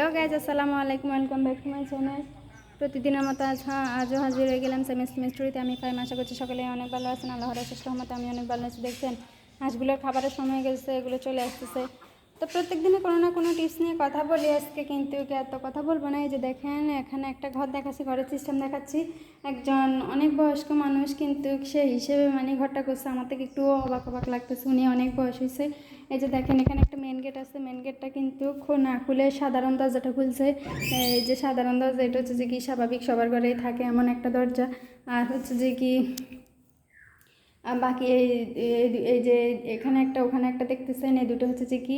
Hello guys, আসসালামু আলাইকুম, welcome back to my channel. প্রতিদিনের মতো আজ হ্যাঁ আজও হাজির হয়ে গেলাম সেমিস মিস্ট্রিতে আমি ফাইম আশা করছি সকলে অনেক ভালো আছেন, আল্লাহর চেষ্টা মতো আমি অনেক ভালো আছি। দেখছেন হাঁসগুলোর খাবারের সময় গেছে, এগুলো চলে আসতেছে। তো প্রত্যেক দিনে কোনো না কোনো টিপস নিয়ে কথা বলি আজকে, কিন্তু কি এত কথা বলব না। এই যে দেখেন, এখানে একটা ঘর দেখাচ্ছি, ঘরের সিস্টেম দেখাচ্ছি। একজন অনেক বয়স্ক মানুষ, কিন্তু সে হিসেবে মানে ঘরটা করছে। আমার থেকে একটু অবাক অবাক লাগতেছে, উনি অনেক বয়স হয়েছে। এই যে দেখেন, এখানে একটা মেন গেট আছে। মেন গেটটা কিন্তু না খুলে সাধারণ দরজাটা খুলছে। এই যে সাধারণ দরজা, এটা হচ্ছে যে কি স্বাভাবিক সবার ঘরেই থাকে এমন একটা দরজা। আর হচ্ছে যে কি বাকি এই, এই- যে এখানে একটা, ওখানে একটা দেখতেছেন, এই দুটো হচ্ছে যে কি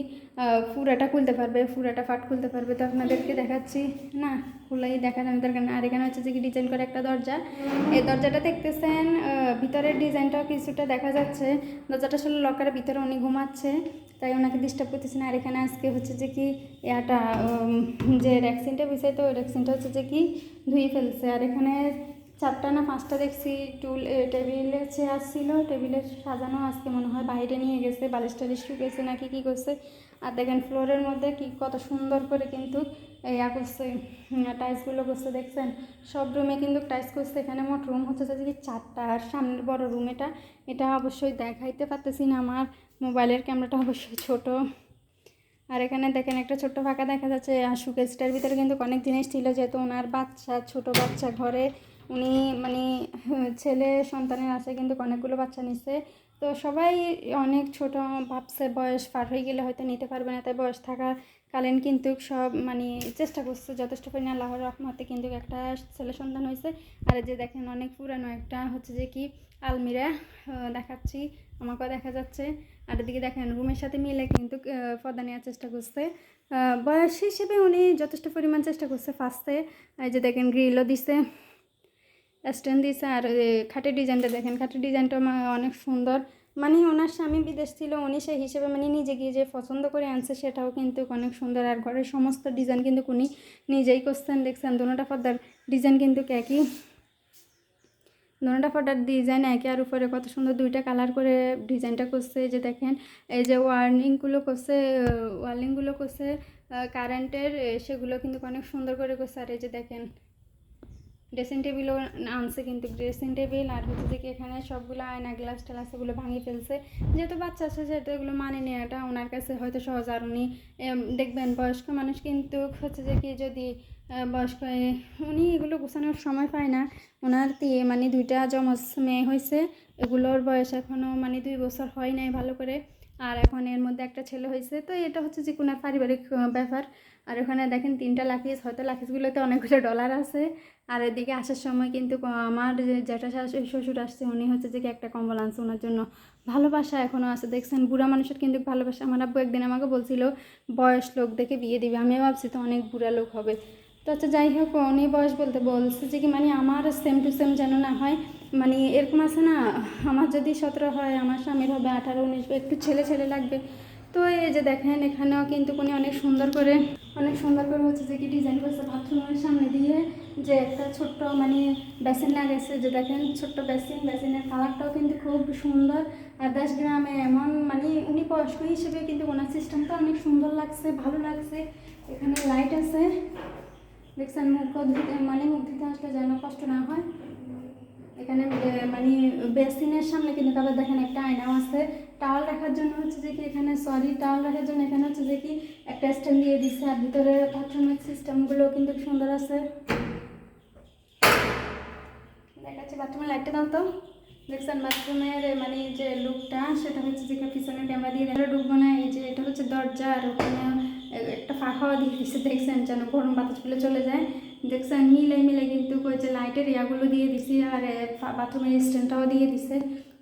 ফুরাটা খুলতে পারবে, ফুরাটা ফাট খুলতে পারবে তো আপনাদেরকে দেখাচ্ছি। না, খুলাই দেখানোর দরকার না আর এখানে হচ্ছে যে কি ডিজাইন করে একটা দরজা। এই দরজাটা দেখতেছেন ভিতরের ডিজাইনটাও কিছুটা দেখা যাচ্ছে। দরজাটা আসলে লকারের ভিতরে উনি ঘুমাচ্ছে, তাই ওনাকে ডিস্টার্ব করতেছে না। আর এখানে আজকে হচ্ছে যে কি এটা যে ভ্যাকসিনটা বিষয় তো ওই ভ্যাকসিনটা হচ্ছে যে কি, ধুয়ে ফেলছে। আর এখানে চারটা না পাঁচটা দেখছি, টুল টেবিলে চেয়ার ছিল, টেবিলে সাজানো, আজকে মনে হয় বাইরে নিয়ে গেছে, বালিশ টালিশ শুকেছে নাকি কী করছে। আর দেখেন ফ্লোরের মধ্যে কি কত সুন্দর করে কিন্তু ইয়া করছে টাইলসগুলো করছে, দেখছেন? সব রুমে কিন্তু টাইলস করছে, এখানে মোট রুম হচ্ছে যে কি চারটা, আর সামনের বড় রুম এটা এটা অবশ্যই দেখাইতে পারতেছি না আমার মোবাইলের ক্যামেরাটা অবশ্যই ছোট। আর এখানে দেখেন একটা ছোট্ট ফাঁকা দেখা যাচ্ছে, আর সুকেসটার ভিতরে কিন্তু অনেক জিনিস ছিল, যেহেতু ওনার বাচ্চা, ছোট বাচ্চা ঘরে উনি মানে ছেলে সন্তানের আছে কিন্তু অনেকগুলো বাচ্চা নিচ্ছে তো সবাই অনেক ছোট, ভাবছে বয়স পার হয়ে গেলে হয়তো নিতে পারবে না, তাই বয়স থাকার কালীন কিন্তু সব মানে চেষ্টা করছে, যথেষ্ট পরিমাণে আল্লাহর রহমতে কিন্তু একটা ছেলে সন্তান হয়েছে। আর যে দেখেন অনেক পুরানো একটা হচ্ছে যে কি, আলমিরা দেখাচ্ছি, আমাকেও দেখা যাচ্ছে। আর এদিকে দেখেন রুমের সাথে মিলে কিন্তু পর্দা নেওয়ার চেষ্টা করছে। বয়স হিসেবে উনি যথেষ্ট পরিমাণ চেষ্টা করছে ফার্স্টে এই যে দেখেন গ্রিলও দিছে। স্ট্যান্ড দিছে আর খাটের ডিজাইনটা দেখেন, খাটের ডিজাইনটা অনেক সুন্দর। মানে ওনার স্বামী বিদেশ ছিল, উনি সেই হিসেবে মানে নিজে গিয়ে যে পছন্দ করে আনছে সেটাও কিন্তু অনেক সুন্দর। আর ঘরের সমস্ত ডিজাইন কিন্তু উনি নিজেই করছেন, দেখছেন। দুটা পর্দার ডিজাইন কিন্তু একই? দোনোটা ফটার ডিজাইন একে আর উপরে কত সুন্দর দুইটা কালার করে ডিজাইনটা করছে। যে দেখেন, এই যে ওয়ার্নিংগুলো করছে ওয়ার্নিংগুলো করছে কারেন্টের সেগুলো কিন্তু অনেক সুন্দর করে করছে। আর এই যে দেখেন ড্রেসিং টেবিলও আনছে কিন্তু ড্রেসিং টেবিল আর হচ্ছে যে এখানে সবগুলো আয়না, গ্লাস টালাস এগুলো ভাঙিয়ে ফেলছে। যেহেতু বাচ্চা আছে, সেহেতু এগুলো মানে নেওয়াটা ওনার কাছে হয়তো সহজ আর উনি দেখবেন বয়স্ক মানুষ কিন্তু হচ্ছে যে কি যদি বয়স্ক উনি এগুলো গোছানোর সময় পায় না। ওনার দিয়ে মানে দুইটা জমজ মেয়ে হয়েছে এগুলোর বয়স এখনও মানে দুই বছর হয় নাই ভালো করে। আর এখন এর মধ্যে একটা ছেলে হয়েছে, তো এটা হচ্ছে যে কোনো পারিবারিক ব্যাপার। আর ওখানে দেখেন তিনটা লাখিস হয়তো লাখিসগুলোতে অনেকগুলো ডলার আছে। আর এদিকে আসার সময় কিন্তু আমার যে যেটা শাশুড়ি শ্বশুর আসছে, উনি হচ্ছে যে একটা কম্বল আনছে ওনার জন্য। ভালোবাসা এখনও আছে। দেখছেন বুড়া মানুষের কিন্তু ভালোবাসা। আমার আব্বু একদিন আমাকে বলছিল, বয়স লোক দেখে বিয়ে দিবে। আমি ভাবছি, তো অনেক বুড়া লোক হবে। তো আচ্ছা যাই হোক উনি বয়স বলতে বলছে যে কি মানে আমার সেম টু সেম যেন না হয়। মানে এরকম আছে না, আমার যদি সতেরো হয়, আমার স্বামীর হবে আঠারো, উনিশ, একটু ছেলে ছেলে লাগবে। তো এই যে দেখেন, এখানেও কিন্তু উনি অনেক সুন্দর করে, অনেক সুন্দর করে হচ্ছে যে কি ডিজাইন করছে বাথরুমের সামনে দিয়ে যে একটা ছোট্ট মানে বেসিন লাগাইছে যে দেখেন, ছোট্ট বেসিন বেসিনের কালারটাও কিন্তু খুব সুন্দর। আর দেশ গ্রামে এমন মানে উনি বয়স্ক হিসেবে কিন্তু ওনার সিস্টেমটা অনেক সুন্দর লাগছে, ভালো লাগছে। এখানে লাইট আছে। দেখছেন মুখ ধুতে মানে মুখ ধুতে আসলে যেন কষ্ট না হয়। এখানে মানে বেসিনের সামনে কিন্তু তারপর দেখেন একটা আয়নাও আছে। টাওয়াল রাখার জন্য হচ্ছে যে কি এখানে সরি টাওয়াল রাখার জন্য এখানে হচ্ছে যে কি একটা স্ট্যান্ড দিয়ে দিচ্ছে আর ভিতরে বাথরুমের সিস্টেমগুলো কিন্তু সুন্দর আছে। দেখাচ্ছি বাথরুমের লাইটটা দাও তো। দেখছেন বাথরুমের মানে যে লুকটা সেটা হচ্ছে যে পিছনে ক্যামেরা দিয়ে ঢুকবো না এই যে এটা হচ্ছে দরজা, আর ওখানে একটা ফাঁকাও দিয়ে দিচ্ছে দেখছেন যেন গরম বাতাসগুলো চলে যায়। দেখছেন মিলে মিলে কিন্তু ওই যে লাইটের ইয়াগুলো দিয়ে দিছি আর বাথরুমের স্ট্যান্ডটাও দিয়ে দিছে।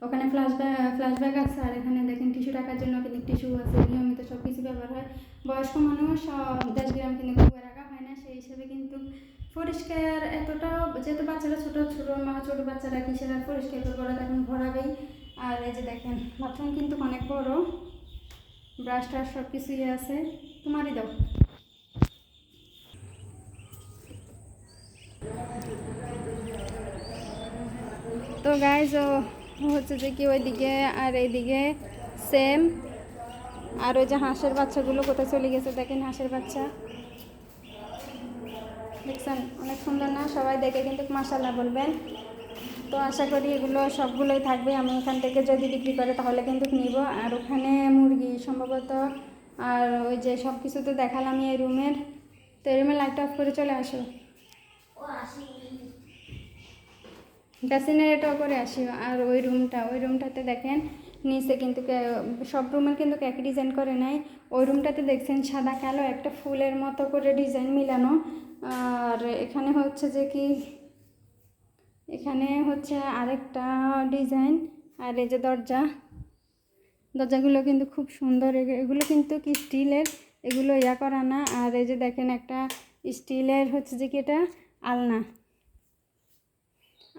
ওখানে ফ্ল্যাশ ফ্ল্যাশ ব্যাগ আছে আর এখানে দেখেন টিস্যু রাখার জন্য কিন্তু টিস্যু আছে, নিয়মিত সব কিছু ব্যবহার হয়। বয়স্ক মানুষ দেশ গ্রাম কিন্তু খুব রাখা হয় না, সেই হিসেবে কিন্তু পরিষ্কার এতটাও, যেহেতু বাচ্চারা ছোটো ছোটো ছোট বাচ্চারা কিসের আর পরিষ্কার ওরা তখন ভরাবেই। আর এই যে দেখেন বাথরুম কিন্তু অনেক বড়। ব্রাশ টাশ সব কিছুই আছে। তোমারই দাও। তো গাইজ হচ্ছে যে কি ওইদিকে আর এইদিকে সেম আর ওই যে হাঁসের বাচ্চাগুলো কোথায় চলে গেছে দেখেন হাঁসের বাচ্চা। দেখছেন? অনেক সুন্দর না? সবাই দেখে কিন্তু মাসাল্লাহ বলবেন তো আশা করি এগুলো সবগুলোই থাকবে। আমি এখান থেকে যদি বিক্রি করে তাহলে কিন্তু নিব। আর ওখানে মুরগি সম্ভবত আর ওই যে সব কিছু তো দেখালাম এই রুমের। তো এই লাইট অফ করে চলে আসো। ব্যাসিনারিটাও করে আসি, আর ওই রুমটা, ওই রুমটাতে দেখেন, নিচে কিন্তু সব রুমের কিন্তু একই ডিজাইন করে নাই। ওই রুমটাতে দেখছেন সাদা, কালো একটা ফুলের মতো করে ডিজাইন মিলানো। আর এখানে হচ্ছে যে কি, এখানে হচ্ছে আরেকটা ডিজাইন, আর এই যে দরজা। দরজাগুলো কিন্তু খুব সুন্দর। এগ- এগুলো কিন্তু কি স্টিলের? এগুলো ইয়া করা না। আর এই যে দেখেন একটা স্টিলের হচ্ছে যে কি এটা? আলনা।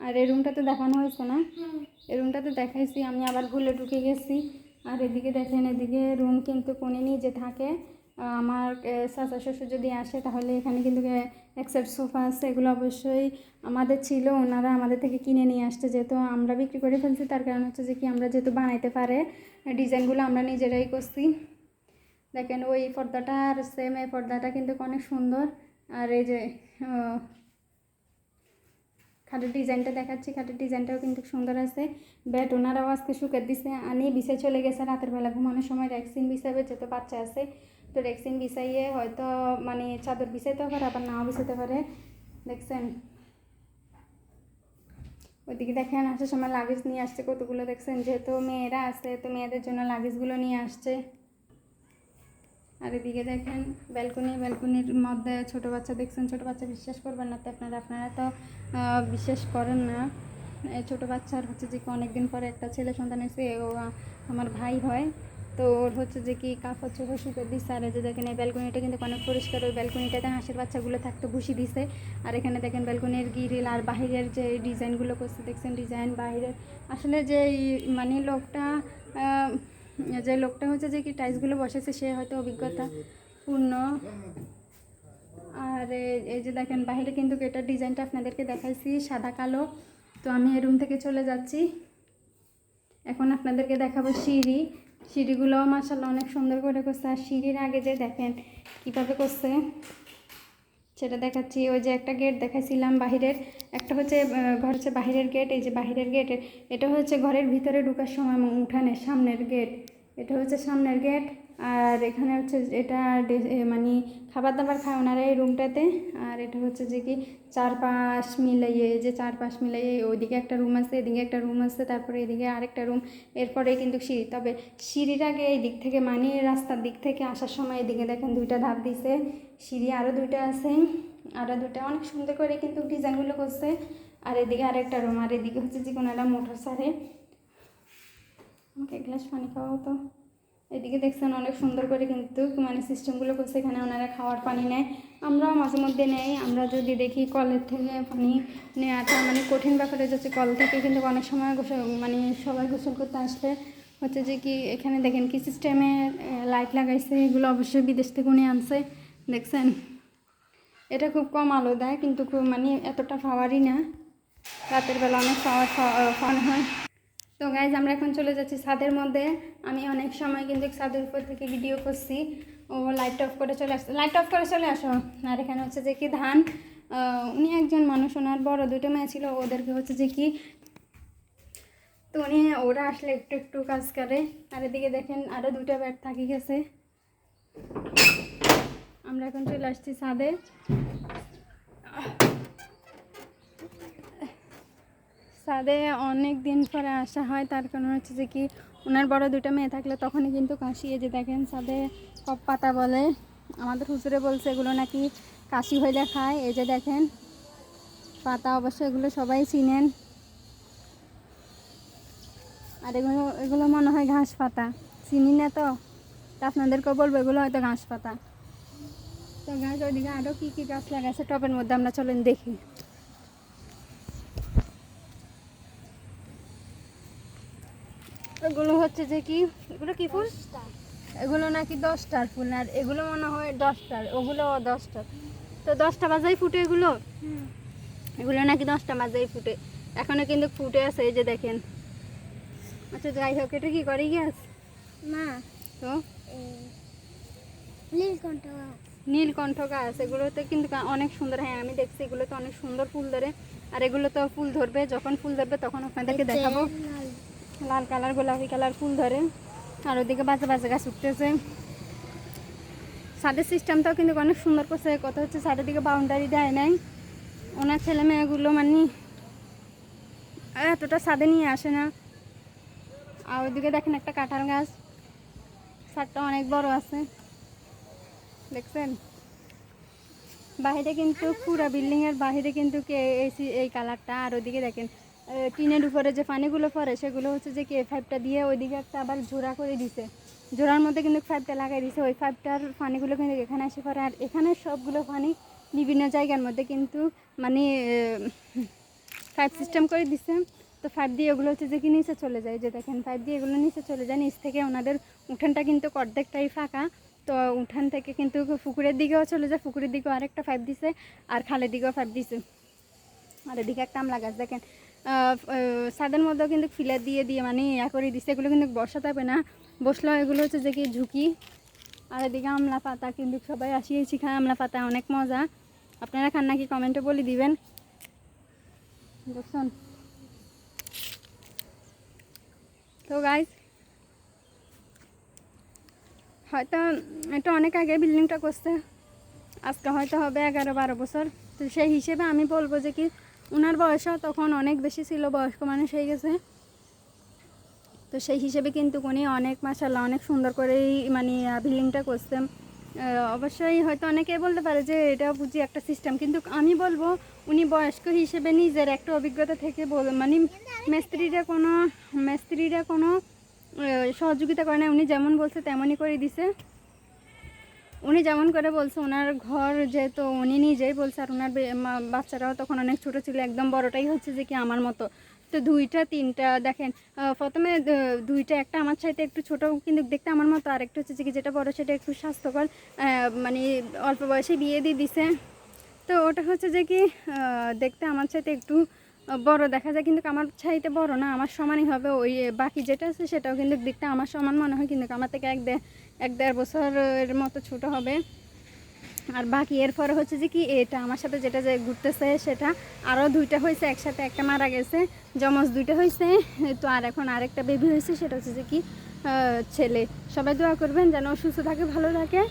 আর এই রুমটাতে দেখানো হয়েছে না? এই রুমটাতে দেখাইছি। আমি আবার ভুলে ঢুকে গেছি। আর এদিকে দেখেন, এদিকে রুম কিন্তু কোণে যে থাকে আমার চাচা, শ্বশুর যদি আসে তাহলে এখানে কিন্তু এক সেট সোফা আছে, এগুলো অবশ্যই আমাদের ছিল, ওনারা আমাদের থেকে কিনে নিয়ে আসছে, যেহেতু আমরা বিক্রি করে ফেলছি, তার কারণ হচ্ছে যে কি আমরা যেহেতু বানাইতে পারে ডিজাইনগুলো আমরা নিজেরাই করছি। দেখেন ওই পর্দাটা আর সেম এই পর্দাটা কিন্তু অনেক সুন্দর, আর এই যে খাটের ডিজাইনটা দেখাচ্ছি, খাটের ডিজাইনটাও কিন্তু সুন্দর আছে। ব্যাট ওনারাও আজকে শুকার দিছে, আনি বিছে চলে গেছে, রাতের বেলা ঘুমানোর সময় রেক্সিন বিছাবে যেহেতু বাচ্চা আছে তো রেক্সিন বিছাইয়ে হয়তো মানে চাদর বিছাইতে পারে আবার নাও বিছাতে পারে দেখছেন? ওইদিকে দেখেন আসার সময় লাগেজ নিয়ে আসছে কতগুলো, দেখছেন? যেহেতু মেয়েরা আছে, তো মেয়েদের জন্য লাগেজগুলো নিয়ে আসছে। আর এদিকে দেখেন ব্যালকনি ব্যালকনির মধ্যে ছোট বাচ্চা, দেখছেন? ছোট বাচ্চা বিশ্বাস করবেন না, তো আপনারা আপনারা তো বিশ্বাস করেন না। ছোট বাচ্চার হচ্ছে যে অনেকদিন পরে একটা ছেলে সন্তান এসে ও আমার ভাই হয়। তো ওর হচ্ছে যে কি কাপড় চোপড় শুকে দিচ্ছে আর যে দেখেন, এই ব্যালকনিটা কিন্তু অনেক পরিষ্কার। ওই ব্যালকনিটাতে হাঁসের বাচ্চাগুলো থাকতো ভুসি দিছে। আর এখানে দেখেন, ব্যালকনির গিরিল আর বাহিরের যে ডিজাইনগুলো করছে, দেখছেন ডিজাইন বাহিরের। আসলে যে মানে লোকটা যে লোকটা হচ্ছে যে কি টাইলসগুলো বসেছে সে হয়তো অভিজ্ঞতা পূর্ণ। আর এই যে দেখেন বাইরে কিন্তু এটার ডিজাইনটা আপনাদেরকে দেখাইছি, সাদা কালো। তো আমি এই রুম থেকে চলে যাচ্ছি। এখন আপনাদেরকে দেখাবো সিঁড়ি। সিঁড়িগুলো মাসাল্লাহ অনেক সুন্দর করে করছে। আর সিঁড়ির আগে যে দেখেন কীভাবে করছে, সেটা দেখাচ্ছি। ওই যে একটা গেট দেখাইছিলাম বাহিরের। একটা হচ্ছে ঘর হচ্ছে বাহিরের গেট এই যে বাহিরের গেট এটা হচ্ছে ঘরের ভিতরে ঢুকার সময় উঠানে উঠানের সামনের গেট এটা হচ্ছে সামনের গেট আর এখানে হচ্ছে এটা মানে খাবার দাবার খায় ওনারা এই রুমটাতে। আর এটা হচ্ছে যে কি চারপাশ মিলাইয়ে, যে চারপাশ মিলাইয়ে ওইদিকে একটা রুম আছে, এদিকে একটা রুম আছে, তারপরে এদিকে আরেকটা রুম, এরপরে কিন্তু সিঁড়ি তবে সিঁড়ির আগে এই দিক থেকে মানে রাস্তার দিক থেকে আসার সময় এদিকে দেখেন দুইটা ধাপ দিছে। সিঁড়ি আরও দুইটা আছে আরও দুইটা। অনেক সুন্দর করে কিন্তু ডিজাইনগুলো করছে। আর এদিকে আরেকটা রুম, আর এদিকে হচ্ছে যে কোনো একটা মোটর সারে আমাকে এক গ্লাস পানি খাওয়াও তো। এদিকে দেখছেন অনেক সুন্দর করে কিন্তু মানে সিস্টেমগুলো করছে এখানে ওনারা খাওয়ার পানি নেয়। আমরাও মাঝে মধ্যে নেই, আমরা যদি দেখি কলের থেকে পানি নেওয়াটা মানে কঠিন ব্যাপারে যাচ্ছে, কল থেকে কিন্তু অনেক সময় গোসল মানে সবাই গোসল করতে আসলে হচ্ছে যে কি এখানে দেখেন কি সিস্টেমে লাইট লাগাইছে, এগুলো অবশ্যই বিদেশ থেকে উনি আনছে, দেখছেন? এটা খুব কম আলো দেয়, কিন্তু খুব মানে এতটা পাওয়ারই না। রাতের বেলা অনেক পাওয়ার ফান হয়। তো গাইজ আমরা এখন চলে যাচ্ছি ছাদের মধ্যে। আমি অনেক সময় কিন্তু ছাদের উপর থেকে ভিডিও করছি। ও লাইট অফ করে চলে আসছে। লাইট অফ করে চলে আসো। আর এখানে হচ্ছে যে কি ধান। উনি একজন মানুষ, ওনার বড় দুটো মেয়ে ছিল, ওদেরকে হচ্ছে যে কি তো উনি, ওরা আসলে একটু একটু কাজ করে। আর এদিকে দেখেন আরও দুটো ব্যাট থাকি গেছে। আমরা এখন চলে আসছি ছাদে। ছাদে অনেক দিন পরে আসা হয়, তার কারণ হচ্ছে যে কি, ওনার বড় দুটো মেয়ে থাকলে তখনই কিন্তু কাশি। এই যে দেখেন ছাদে কপ পাতা বলে, আমাদের হুজুরে বলছে এগুলো নাকি কাশি হইলে খায়। এই যে দেখেন, পাতা অবশ্য এগুলো সবাই চিনেন। আর এগুলো এগুলো মনে হয় ঘাস পাতা। চিনি না তো? আপনাদেরকেও বলব, এগুলো হয়তো ঘাস পাতা। তো গাছ ওইদিকে আরও কী কী গাছ লাগাছে টবের মধ্যে আমরা চলেন দেখি। এগুলো হচ্ছে যে কি? এগুলো কি ফুল? এগুলো নাকি দশটার ফুল আর এগুলো মনে হয় দশটার ওগুলো দশটার তো দশটা বাজাই ফুটে এগুলো? এগুলো নাকি দশটা বাজাই ফুটে। এখনও কিন্তু ফুটে আছে এই যে দেখেন। আচ্ছা যাই হোক এটা কি করে গ্যাস? মা তো? নীলকণ্ঠ নীলকণ্ঠ গাছ এগুলোতে কিন্তু অনেক সুন্দর হ্যাঁ আমি দেখছি এগুলোতে অনেক সুন্দর ফুল ধরে। আর এগুলো তো ফুল ধরবে যখন ফুল ধরবে তখন আপনাদেরকে দেখাবো। লাল কালার, গোলাপি কালার, ফুল ধরে। আর ওদিকে বাজে বাজে গাছ উঠতেছে। ছাদের সিস্টেমটাও কিন্তু অনেক সুন্দর করছে। কথা হচ্ছে ছাদের দিকে বাউন্ডারি দেয় নাই। ওনার ছেলে মেয়েগুলো মানে এতটা ছাদে নিয়ে আসে না। আর ওইদিকে দেখেন একটা কাঁঠাল গাছ। ছাদটা অনেক বড় আছে। দেখছেন? বাইরে কিন্তু পুরা বিল্ডিংয়ের বাইরে কিন্তু কে এই কালারটা আর ওইদিকে দেখেন টিনের উপরে যে পানিগুলো পড়ে, সেগুলো হচ্ছে যে কে ফাইভটা দিয়ে ওইদিকে একটা আবার জোড়া করে দিছে। জোড়ার মধ্যে কিন্তু ফাইভটা লাগাই দিছে। ওই ফাইভটার পানিগুলো কিন্তু এখানে এসে পড়ে। আর এখানে সবগুলো পানি বিভিন্ন জায়গার মধ্যে কিন্তু মানে ফাইভ সিস্টেম করে দিছে। তো ফাইভ দিয়ে এগুলো হচ্ছে যে কি নিচে চলে যায়। যে দেখেন ফাইভ দিয়ে এগুলো নিচে চলে যায়। নিচ থেকে ওনাদের উঠানটা কিন্তু অর্ধেকটাই ফাঁকা। তো উঠান থেকে কিন্তু পুকুরের দিকেও চলে যায়। পুকুরের দিকেও আরেকটা ফাইভ দিছে। আর খালের দিকেও ফাইভ দিছে। আর এদিকে একটা আমলা গাছ দেখেন ছাদের মধ্যেও কিন্তু ফিলার দিয়ে দিয়ে মানে ইয়া করে দিছে। এগুলো কিন্তু বর্ষা থাকবে না। বসলেও এগুলো হচ্ছে যে কি ঝুঁকি। আর এদিকে আমলা পাতা কিন্তু সবাই আসিয়েছি খায় আমলা পাতা অনেক মজা। আপনারা খান নাকি কমেন্টে বলে দিবেন। দেখুন। তো গাইজ হয়তো, এটা অনেক আগে বিল্ডিংটা করছে। আজকে হয়তো হবে এগারো বারো বছর। তো সেই হিসেবে আমি বলব যে কি ওনার বয়সও তখন অনেক বেশি ছিল বয়স্ক মানুষ হয়ে গেছে। তো সেই হিসেবে কিন্তু উনি অনেক মাসাল্লাহ অনেক সুন্দর করেই মানে বিল্ডিংটা আহ, অবশ্যই হয়তো অনেকে বলতে পারে যে এটা বুঝি একটা সিস্টেম কিন্তু আমি বলব উনি বয়স্ক হিসেবে নিজের একটা অভিজ্ঞতা থেকে বল- মানে মিস্ত্রিরা কোনো মিস্ত্রিরা কোনো সহযোগিতা করে না উনি যেমন বলছে তেমনই করে দিছে। উনি যেমন করে বলছে ওনার ঘর যেহেতু উনি নিজেই বলছে, আর ওনার বাচ্চারাও তখন অনেক ছোট ছিল, একদম বড়টাই হচ্ছে যে কি আমার মতো। তো দুইটা, তিনটা, দেখেন প্রথমে দুইটা, একটা আমার চাইতে একটু ছোট, কিন্তু দেখতে আমার মতো, আর একটা হচ্ছে যে কি যেটা বড় সেটা একটু স্বাস্থ্যকর মানে অল্প বয়সে বিয়ে দিয়ে দিছে। তো ওটা হচ্ছে যে কি দেখতে আমার চাইতে একটু বড় দেখা যায়, কিন্তু আমার চাইতে বড় না, আমার সমানই হবে, ওই, বাকি যেটা আছে সেটাও কিন্তু দেখতে আমার সমান মনে হয়, কিন্তু আমার থেকে এক এক দেড় বছরের মতো ছোট হবে। আর বাকি এরপরে হচ্ছে যে কি, এটা আমার সাথে যেটা যে ঘুরতেছে সেটা আরও দুইটা হয়েছে, একসাথে একটা মারা গেছে জমজ দুইটা হয়েছে। তো আর এখন আরেকটা বেবি হয়েছে, সেটা হচ্ছে যে কি ছেলে। সবাই দোয়া করবেন যেন সুস্থ থাকে, ভালো থাকে।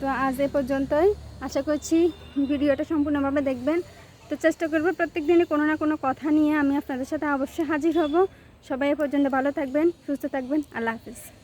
তো আজ এ পর্যন্তই। আশা করছি ভিডিওটা সম্পূর্ণভাবে দেখবেন। তো চেষ্টা করব প্রত্যেক দিনই কোনো না কোনো কথা নিয়ে আমি আপনাদের সাথে অবশ্যই হাজির হব। সবাই এ পর্যন্ত ভালো থাকবেন, সুস্থ থাকবেন। আল্লাহ হাফিজ।